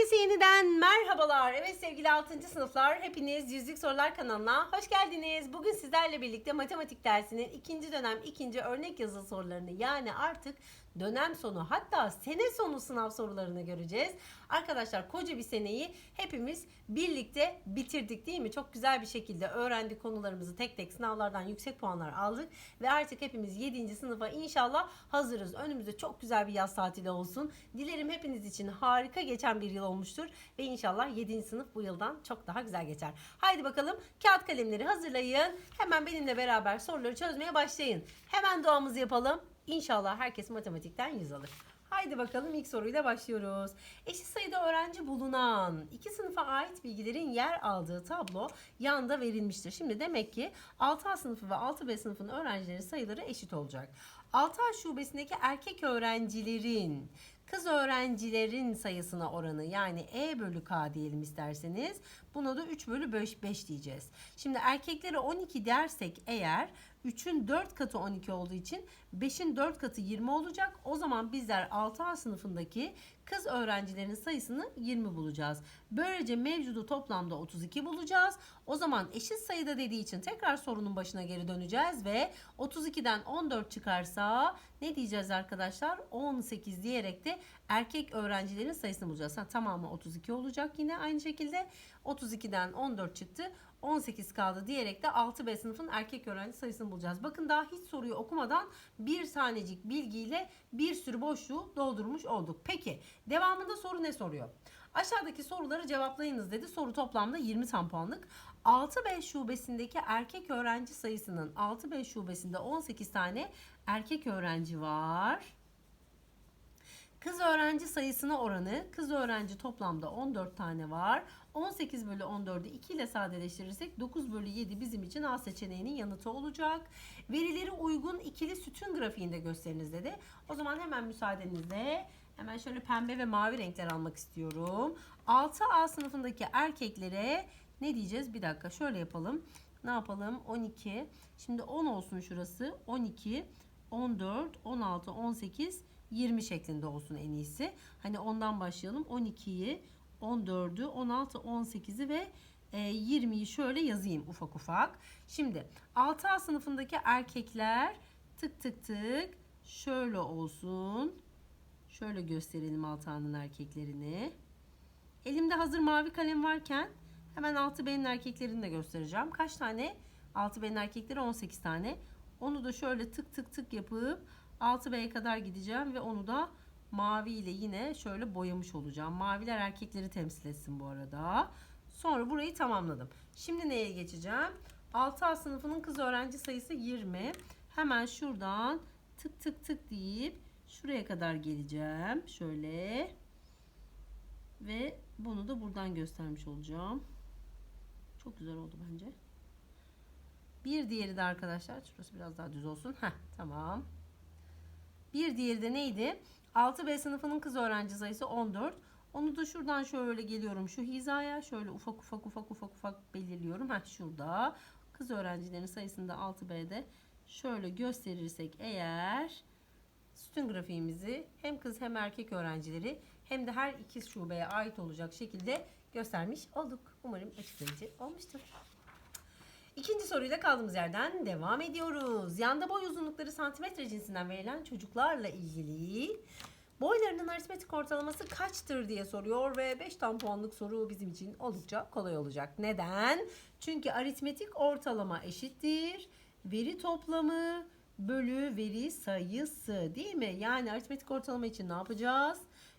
Herkese yeniden merhabalar. Evet sevgili 6. sınıflar hepiniz Yüzlük Sorular kanalına hoş geldiniz. Bugün sizlerle birlikte matematik dersinin ikinci dönem ikinci örnek yazılı sorularını yani artık dönem sonu hatta sene sonu sınav sorularını göreceğiz. Arkadaşlar koca bir seneyi hepimiz birlikte bitirdik değil mi? Çok güzel bir şekilde öğrendik konularımızı tek tek sınavlardan yüksek puanlar aldık ve artık hepimiz 7. sınıfa inşallah hazırız. Önümüzde çok güzel bir yaz tatili olsun. Dilerim hepiniz için harika geçen bir yıl olmuştur ve inşallah 7. sınıf bu yıldan çok daha güzel geçer. Haydi bakalım kağıt kalemleri hazırlayın. Hemen benimle beraber soruları çözmeye başlayın. Hemen duamızı yapalım. İnşallah herkes matematikten 100 alır. Haydi bakalım ilk soruyla başlıyoruz. Eşit sayıda öğrenci bulunan iki sınıfa ait bilgilerin yer aldığı tablo yanda verilmiştir. Şimdi demek ki 6A sınıfı ve 6B sınıfının öğrencilerin sayıları eşit olacak. 6A şubesindeki erkek öğrencilerin kız öğrencilerin sayısına oranı yani E bölü K diyelim isterseniz buna da 3 bölü 5, 5 diyeceğiz. Şimdi erkeklere 12 dersek eğer 3'ün 4 katı 12 olduğu için 5'in 4 katı 20 olacak. O zaman bizler 6A sınıfındaki kız öğrencilerin sayısını 20 bulacağız. Böylece mevcudu toplamda 32 bulacağız. O zaman eşit sayıda dediği için tekrar sorunun başına geri döneceğiz ve 32'den 14 çıkarsa ne diyeceğiz arkadaşlar? 18 diyerek de erkek öğrencilerin sayısını bulacağız. Ha, tamamı 32 olacak yine aynı şekilde. 32'den 14 çıktı. 18 kaldı diyerek de 6B sınıfın erkek öğrenci sayısını bulacağız. Bakın daha hiç soruyu okumadan bir tanecik bilgiyle bir sürü boşluğu doldurmuş olduk. Peki devamında soru ne soruyor? Aşağıdaki soruları cevaplayınız dedi. Soru toplamda 20 tam puanlık. 6B şubesindeki erkek öğrenci sayısının 6B şubesinde 18 tane erkek öğrenci var. Kız öğrenci sayısına oranı kız öğrenci toplamda 14 tane var. 18 bölü 14'ü 2 ile sadeleştirirsek 9 bölü 7 bizim için A seçeneğinin yanıtı olacak. Verileri uygun ikili sütun grafiğinde gösteriniz dedi. O zaman hemen müsaadenizle hemen şöyle pembe ve mavi renkler almak istiyorum. 6A sınıfındaki erkeklere ne diyeceğiz? Bir dakika şöyle yapalım. Ne yapalım? 12. Şimdi 10 olsun şurası. 12, 14, 16, 18, 20 şeklinde olsun en iyisi. Hani ondan başlayalım. 12'yi, 14'ü, 16, 18'i ve 20'yi şöyle yazayım ufak ufak. Şimdi 6A sınıfındaki erkekler tık tık tık şöyle olsun. Şöyle gösterelim 6A'nın erkeklerini. Elimde hazır mavi kalem varken hemen 6B'nin erkeklerini de göstereceğim. Kaç tane? 6B'nin erkekleri 18 tane. Onu da şöyle tık tık tık yapıp 6B'ye kadar gideceğim ve onu da mavi ile yine şöyle boyamış olacağım. Maviler erkekleri temsil etsin bu arada. Sonra burayı tamamladım. Şimdi neye geçeceğim? 6A sınıfının kız öğrenci sayısı 20. Hemen şuradan tık tık tık deyip şuraya kadar geleceğim. Şöyle. Ve bunu da buradan göstermiş olacağım. Çok güzel oldu bence. Bir diğeri de arkadaşlar. Şurası biraz daha düz olsun. Heh, tamam. Bir diğeri de neydi? 6B sınıfının kız öğrenci sayısı 14. Onu da şuradan şöyle geliyorum şu hizaya. Şöyle ufak ufak ufak ufak ufak belirliyorum. Heh, şurada. Kız öğrencilerin sayısını da 6B'de şöyle gösterirsek eğer sütun grafiğimizi hem kız hem erkek öğrencileri hem de her iki şubeye ait olacak şekilde göstermiş olduk. Umarım açıklayıcı olmuştur. İkinci soruyla kaldığımız yerden devam ediyoruz. Yanda boy uzunlukları santimetre cinsinden verilen çocuklarla ilgili boylarının aritmetik ortalaması kaçtır diye soruyor ve 5 tam puanlık soru bizim için oldukça kolay olacak. Neden? Çünkü aritmetik ortalama eşittir. Veri toplamı bölü veri sayısı değil mi? Yani aritmetik ortalama için ne yapacağız?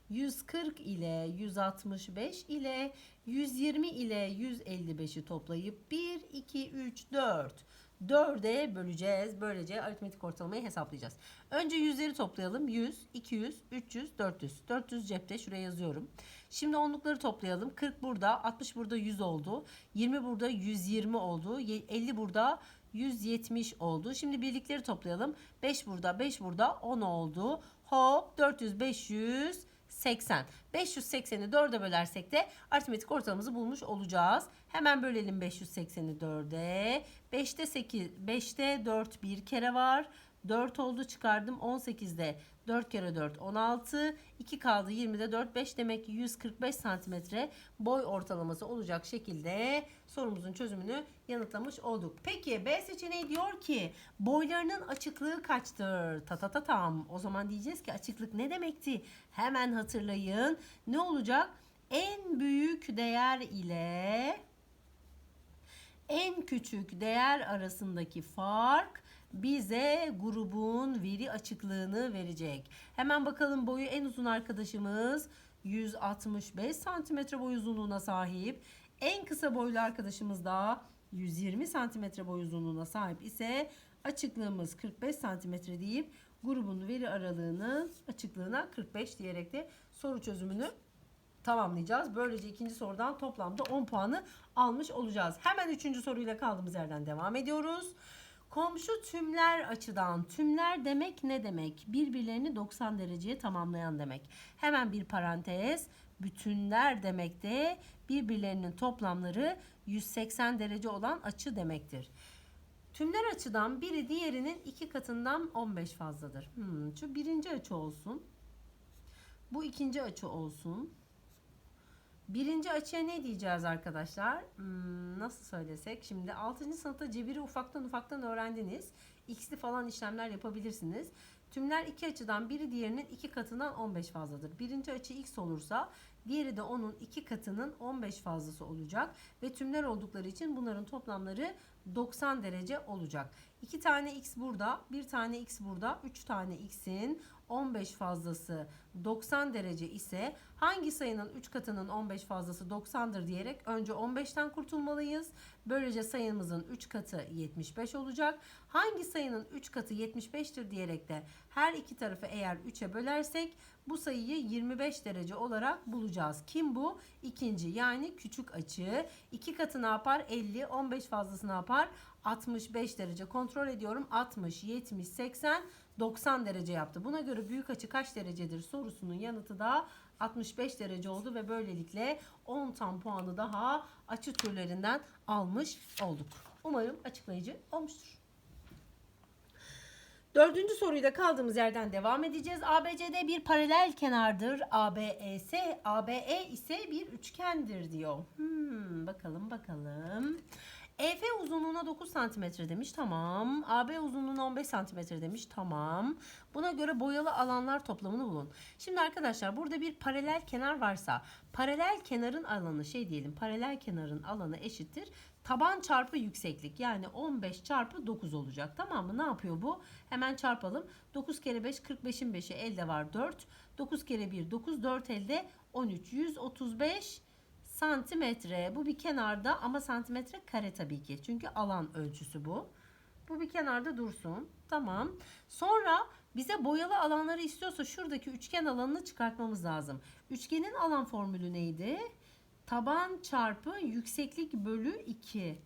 140 ile 165 ile 120 ile 155'i toplayıp 1, 2, 3, 4. 4'e böleceğiz. Böylece aritmetik ortalamayı hesaplayacağız. Önce yüzleri toplayalım. 100, 200, 300, 400. 400 cepte şuraya yazıyorum. Şimdi onlukları toplayalım. 40 burada, 60 burada 100 oldu. 20 burada 120 oldu. 50 burada 170 oldu. Şimdi birlikleri toplayalım. 5 burada, 5 burada 10 oldu. Hop 400, 500, 80. 580'i 4'e bölersek de aritmetik ortalamamızı bulmuş olacağız. Hemen bölelim 580'i 4'e. 5'te 8, 5'te 4 bir kere var. 4 oldu çıkardım 18'de 4 kere 4 16. 2 kaldı 20'de 4 5 demek ki 145 santimetre boy ortalaması olacak şekilde sorumuzun çözümünü yanıtlamış olduk. Peki B seçeneği diyor ki boylarının açıklığı kaçtır? Ta ta ta tam. O zaman diyeceğiz ki açıklık ne demekti? Hemen hatırlayın. Ne olacak? En büyük değer ile en küçük değer arasındaki fark bize grubun veri açıklığını verecek. Hemen bakalım boyu en uzun arkadaşımız 165 santimetre boy uzunluğuna sahip. En kısa boylu arkadaşımız da 120 santimetre boy uzunluğuna sahip ise açıklığımız 45 santimetre deyip grubun veri aralığının açıklığına 45 diyerek de soru çözümünü tamamlayacağız. Böylece ikinci sorudan toplamda 10 puanı almış olacağız. Hemen üçüncü soruyla kaldığımız yerden devam ediyoruz. Komşu tümler açıdan tümler demek ne demek? Birbirlerini 90 dereceye tamamlayan demek. Hemen bir parantez. Bütünler demek de birbirlerinin toplamları 180 derece olan açı demektir. Tümler açıdan biri diğerinin iki katından 15 fazladır. Hmm, şu birinci açı olsun. Bu ikinci açı olsun. Birinci açıya ne diyeceğiz arkadaşlar? Hmm, nasıl söylesek? Şimdi 6. sınıfta cebiri ufaktan ufaktan öğrendiniz. X'li falan işlemler yapabilirsiniz. Tümler iki açıdan biri diğerinin iki katından 15 fazladır. Birinci açı X olursa diğeri de onun iki katının 15 fazlası olacak. Ve tümler oldukları için bunların toplamları 90 derece olacak. 2 tane X burada, bir tane X burada, 3 tane X'in 15 fazlası 90 derece ise hangi sayının 3 katının 15 fazlası 90'dır diyerek önce 15'ten kurtulmalıyız. Böylece sayımızın 3 katı 75 olacak. Hangi sayının 3 katı 75'tir diyerek de her iki tarafı eğer 3'e bölersek bu sayıyı 25 derece olarak bulacağız. Kim bu? İkinci yani küçük açı. 2 katı ne yapar? 50. 15 fazlası ne yapar? 65 derece. Kontrol ediyorum. 60, 70, 80, 90 derece yaptı. Buna göre büyük açı kaç derecedir sorusunun yanıtı da 65 derece oldu ve böylelikle 10 tam puanı daha açı türlerinden almış olduk. Umarım açıklayıcı olmuştur. Dördüncü soruyla kaldığımız yerden devam edeceğiz. ABCD bir paralel kenardır. ABES, ABE ise bir üçgendir diyor. Hmm, bakalım bakalım. EF uzunluğuna 9 cm demiş. Tamam. AB uzunluğuna 15 cm demiş. Tamam. Buna göre boyalı alanlar toplamını bulun. Şimdi arkadaşlar burada bir paralel kenar varsa paralel kenarın alanı şey diyelim paralel kenarın alanı eşittir. Taban çarpı yükseklik yani 15 çarpı 9 olacak. Tamam mı? Ne yapıyor bu? Hemen çarpalım. 9 kere 5 45'in 5'i elde var 4. 9 kere 1 9 4 elde 13 135 santimetre. Bu bir kenarda ama santimetre kare tabii ki. Çünkü alan ölçüsü bu. Bu bir kenarda dursun. Tamam. Sonra bize boyalı alanları istiyorsa şuradaki üçgen alanını çıkartmamız lazım. Üçgenin alan formülü neydi? Taban çarpı yükseklik bölü 2.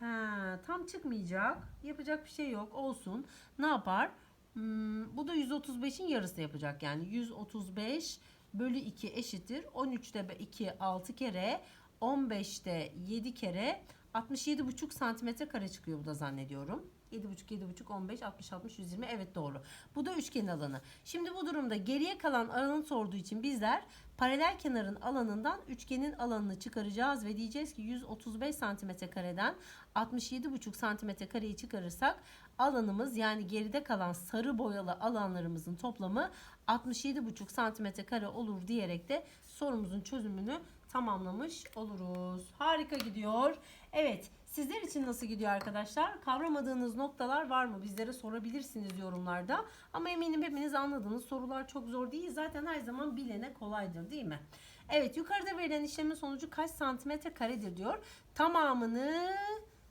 Ha, tam çıkmayacak. Yapacak bir şey yok. Olsun. Ne yapar? Hmm, bu da 135'in yarısı yapacak. Yani 135 bölü 2 eşittir. 13'te 2 6 kere. 15'te 7 kere. 67,5 santimetre kare çıkıyor bu da zannediyorum. 7,5 7,5 15 60 60 120 evet doğru. Bu da üçgen alanı. Şimdi bu durumda geriye kalan alanı sorduğu için bizler paralel kenarın alanından üçgenin alanını çıkaracağız ve diyeceğiz ki 135 santimetre kareden 67,5 santimetre kareyi çıkarırsak alanımız yani geride kalan sarı boyalı alanlarımızın toplamı 67,5 santimetre kare olur diyerek de sorumuzun çözümünü tamamlamış oluruz. Harika gidiyor. Evet sizler için nasıl gidiyor arkadaşlar? Kavramadığınız noktalar var mı? Bizlere sorabilirsiniz yorumlarda. Ama eminim hepiniz anladınız. Sorular çok zor değil. Zaten her zaman bilene kolaydır değil mi? Evet yukarıda verilen işlemin sonucu kaç santimetre karedir diyor. Tamamını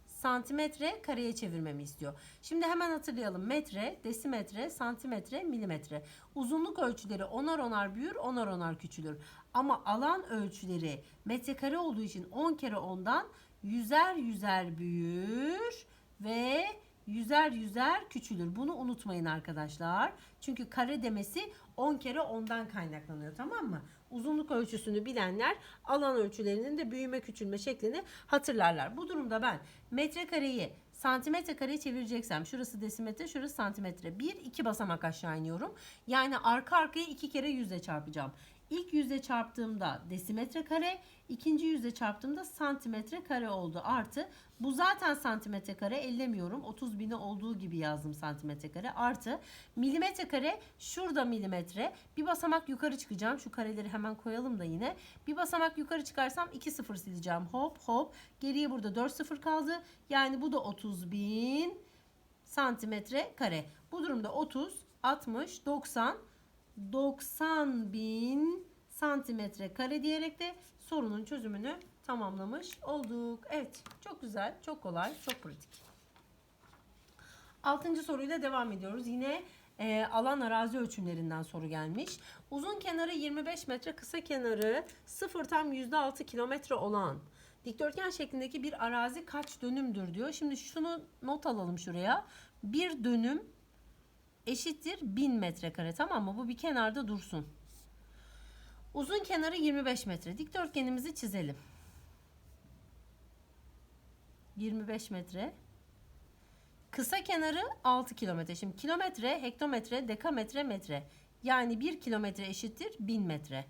santimetre kareye çevirmemi istiyor. Şimdi hemen hatırlayalım. Metre, desimetre, santimetre, milimetre. Uzunluk ölçüleri onar onar büyür, onar onar küçülür. Ama alan ölçüleri metrekare olduğu için 10 kere 10'dan yüzer yüzer büyür ve yüzer yüzer küçülür. Bunu unutmayın arkadaşlar. Çünkü kare demesi 10 kere 10'dan kaynaklanıyor tamam mı? Uzunluk ölçüsünü bilenler alan ölçülerinin de büyüme küçülme şeklini hatırlarlar. Bu durumda ben metrekareyi santimetre kareye çevireceksem şurası desimetre şurası santimetre. Bir iki basamak aşağı iniyorum. Yani arka arkaya iki kere yüzle çarpacağım. İlk yüzle çarptığımda desimetre kare, ikinci yüzle çarptığımda santimetre kare oldu. Artı bu zaten santimetre kare ellemiyorum. 30 bini olduğu gibi yazdım santimetre kare. Artı milimetre kare şurada milimetre. Bir basamak yukarı çıkacağım. Şu kareleri hemen koyalım da yine. Bir basamak yukarı çıkarsam 2 sıfır sileceğim. Hop hop. Geriye burada 4 sıfır kaldı. Yani bu da 30 bin santimetre kare. Bu durumda 30, 60, 90, 90 bin santimetre kare diyerek de sorunun çözümünü tamamlamış olduk. Evet çok güzel, çok kolay, çok pratik. Altıncı soruyla devam ediyoruz. Yine e, alan arazi ölçümlerinden soru gelmiş. Uzun kenarı 25 metre, kısa kenarı 0 tam %6 kilometre olan dikdörtgen şeklindeki bir arazi kaç dönümdür diyor. Şimdi şunu not alalım şuraya. Bir dönüm eşittir 1000 metrekare tamam mı? Bu bir kenarda dursun. Uzun kenarı 25 metre. Dikdörtgenimizi çizelim. 25 metre. Kısa kenarı 6 kilometre. Şimdi kilometre, hektometre, dekametre, metre. Yani 1 kilometre eşittir 1000 metre.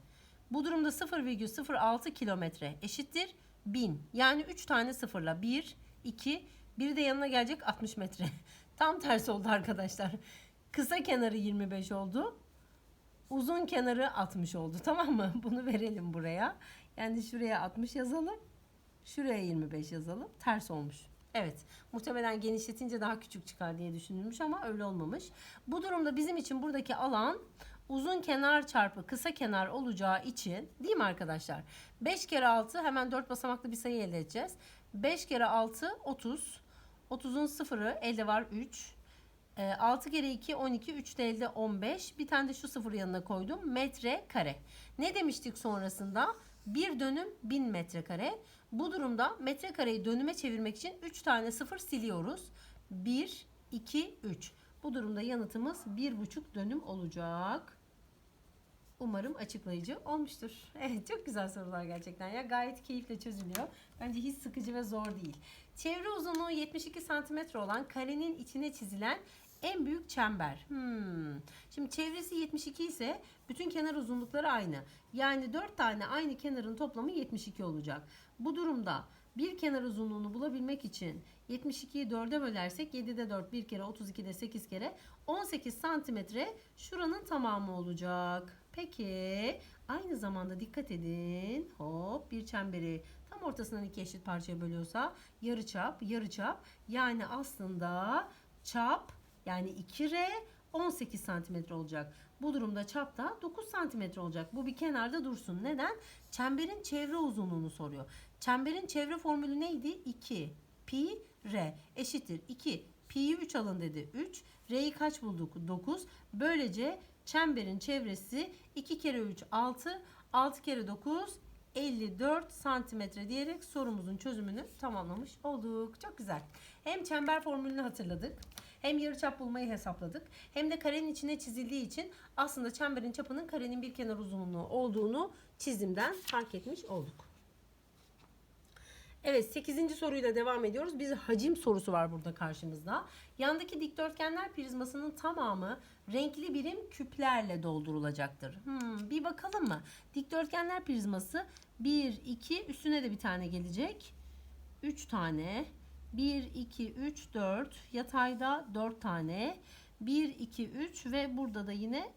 Bu durumda 0,06 kilometre eşittir 1000. Yani 3 tane sıfırla 1, 2, biri de yanına gelecek 60 metre. Tam tersi oldu arkadaşlar. Kısa kenarı 25 oldu. Uzun kenarı 60 oldu. Tamam mı? Bunu verelim buraya. Yani şuraya 60 yazalım. Şuraya 25 yazalım. Ters olmuş. Evet. Muhtemelen genişletince daha küçük çıkar diye düşünülmüş ama öyle olmamış. Bu durumda bizim için buradaki alan uzun kenar çarpı kısa kenar olacağı için değil mi arkadaşlar? 5 kere 6 hemen 4 basamaklı bir sayı elde edeceğiz. 5 kere 6 30. 30'un sıfırı elde var 3. 6 kere 2 12 3 de elde 15. Bir tane de şu sıfır yanına koydum. Metre kare. Ne demiştik sonrasında? Bir dönüm 1000 metrekare. Bu durumda metrekareyi dönüme çevirmek için 3 tane sıfır siliyoruz. 1, 2, 3. Bu durumda yanıtımız 1,5 dönüm olacak. Umarım açıklayıcı olmuştur. Evet çok güzel sorular gerçekten ya. Gayet keyifle çözülüyor. Bence hiç sıkıcı ve zor değil. Çevre uzunluğu 72 santimetre olan karenin içine çizilen en büyük çember. Hmm. Şimdi çevresi 72 ise bütün kenar uzunlukları aynı. Yani 4 tane aynı kenarın toplamı 72 olacak. Bu durumda bir kenar uzunluğunu bulabilmek için 72'yi 4'e bölersek 7'de 4 bir kere 32'de 8 kere 18 santimetre şuranın tamamı olacak. Peki aynı zamanda dikkat edin. Hop bir çemberi tam ortasından iki eşit parçaya bölüyorsa yarı çap yarı çap yani aslında çap yani 2R 18 santimetre olacak. Bu durumda çap da 9 santimetre olacak. Bu bir kenarda dursun. Neden? Çemberin çevre uzunluğunu soruyor. Çemberin çevre formülü neydi? 2 pi r eşittir 2 pi'yi 3 alın dedi 3 r'yi kaç bulduk 9 böylece çemberin çevresi 2 kere 3 6 6 kere 9 54 santimetre diyerek sorumuzun çözümünü tamamlamış olduk. Çok güzel. Hem çember formülünü hatırladık. Hem yarıçap bulmayı hesapladık. Hem de karenin içine çizildiği için aslında çemberin çapının karenin bir kenar uzunluğu olduğunu çizimden fark etmiş olduk. Evet 8. soruyla devam ediyoruz. Bir hacim sorusu var burada karşımızda. Yandaki dikdörtgenler prizmasının tamamı renkli birim küplerle doldurulacaktır. Hmm, bir bakalım mı? Dikdörtgenler prizması 1, 2 üstüne de bir tane gelecek. 3 tane. 1, 2, 3, 4. Yatayda 4 tane. 1, 2, 3 ve burada da yine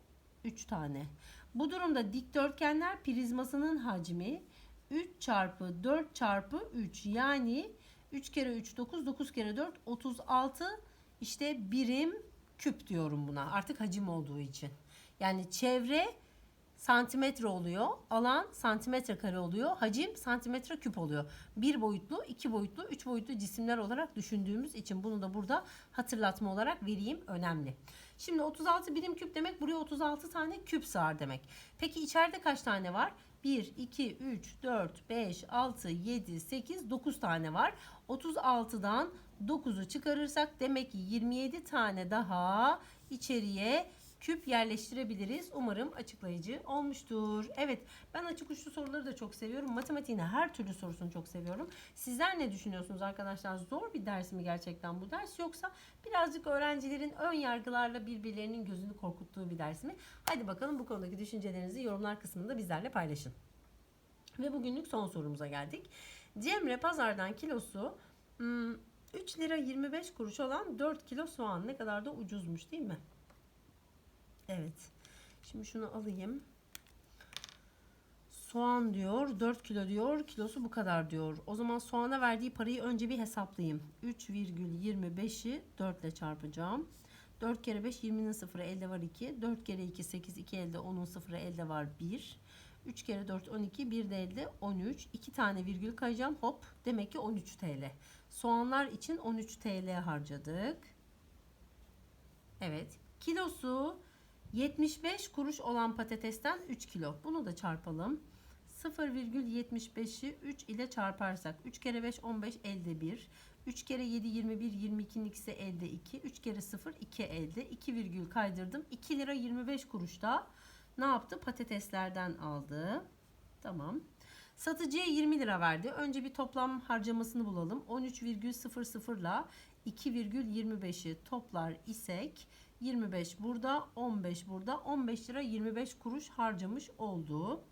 3 tane. Bu durumda dikdörtgenler prizmasının hacmi 3 çarpı 4 çarpı 3 yani 3 kere 3 9 9 kere 4 36 işte birim küp diyorum buna artık hacim olduğu için. Yani çevre santimetre oluyor. Alan santimetre kare oluyor. Hacim santimetre küp oluyor. Bir boyutlu, iki boyutlu, üç boyutlu cisimler olarak düşündüğümüz için bunu da burada hatırlatma olarak vereyim. Önemli. Şimdi 36 birim küp demek buraya 36 tane küp sığar demek. Peki içeride kaç tane var? 1, 2, 3, 4, 5, 6, 7, 8, 9 tane var. 36'dan 9'u çıkarırsak demek ki 27 tane daha içeriye küp yerleştirebiliriz. Umarım açıklayıcı olmuştur. Evet ben açık uçlu soruları da çok seviyorum. Matematiğin her türlü sorusunu çok seviyorum. Sizler ne düşünüyorsunuz arkadaşlar? Zor bir ders mi gerçekten bu ders yoksa birazcık öğrencilerin ön yargılarla birbirlerinin gözünü korkuttuğu bir ders mi? Hadi bakalım bu konudaki düşüncelerinizi yorumlar kısmında bizlerle paylaşın. Ve bugünlük son sorumuza geldik. Cemre pazardan kilosu hmm, 3 lira 25 kuruş olan 4 kilo soğan ne kadar da ucuzmuş değil mi? Evet. Şimdi şunu alayım. Soğan diyor 4 kilo diyor kilosu bu kadar diyor. O zaman soğana verdiği parayı önce bir hesaplayayım. 3,25'i 4 ile çarpacağım. 4 kere 5 20'nin sıfırı elde var 2. 4 kere 2 8 2 elde 10'un sıfırı elde var 1. 3 kere 4 12 bir de elde 13. 2 tane virgül kayacağım hop demek ki 13 TL. Soğanlar için 13 TL harcadık. Evet kilosu 75 kuruş olan patatesten 3 kilo. Bunu da çarpalım. 0,75'i 3 ile çarparsak 3 kere 5 15 elde 1. 3 kere 7 21 22'nin ikisi elde 2. 3 kere 0 2 elde. 2 virgül kaydırdım. 2 lira 25 kuruş da ne yaptı? Patateslerden aldı. Tamam. Satıcıya 20 lira verdi. Önce bir toplam harcamasını bulalım. 13,00 ile 2,25'i toplar isek 25 burada, 15 burada. 15 lira 25 kuruş harcamış oldu.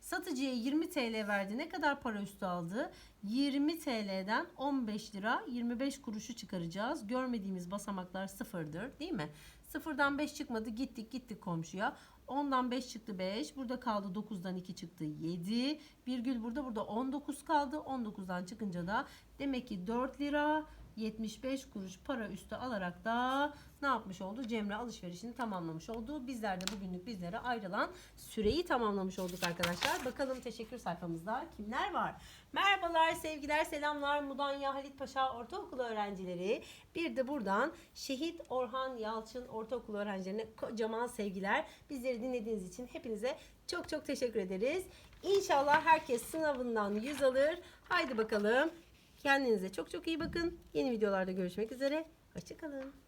Satıcıya 20 TL verdi. Ne kadar para üstü aldı? 20 TL'den 15 lira 25 kuruşu çıkaracağız. Görmediğimiz basamaklar sıfırdır değil mi? Sıfırdan 5 çıkmadı. Gittik gittik komşuya. 10'dan 5 çıktı 5. Burada kaldı 9'dan 2 çıktı 7. Virgül burada burada 19 kaldı. 19'dan çıkınca da demek ki 4 lira 75 kuruş para üstü alarak da ne yapmış oldu? Cemre alışverişini tamamlamış oldu. Bizler de bugünlük bizlere ayrılan süreyi tamamlamış olduk arkadaşlar. Bakalım teşekkür sayfamızda kimler var? Merhabalar, sevgiler, selamlar. Mudanya Halit Paşa Ortaokulu öğrencileri. Bir de buradan Şehit Orhan Yalçın Ortaokulu öğrencilerine kocaman sevgiler. Bizleri dinlediğiniz için hepinize çok çok teşekkür ederiz. İnşallah herkes sınavından 100 alır. Haydi bakalım. Kendinize çok çok iyi bakın. Yeni videolarda görüşmek üzere. Hoşçakalın.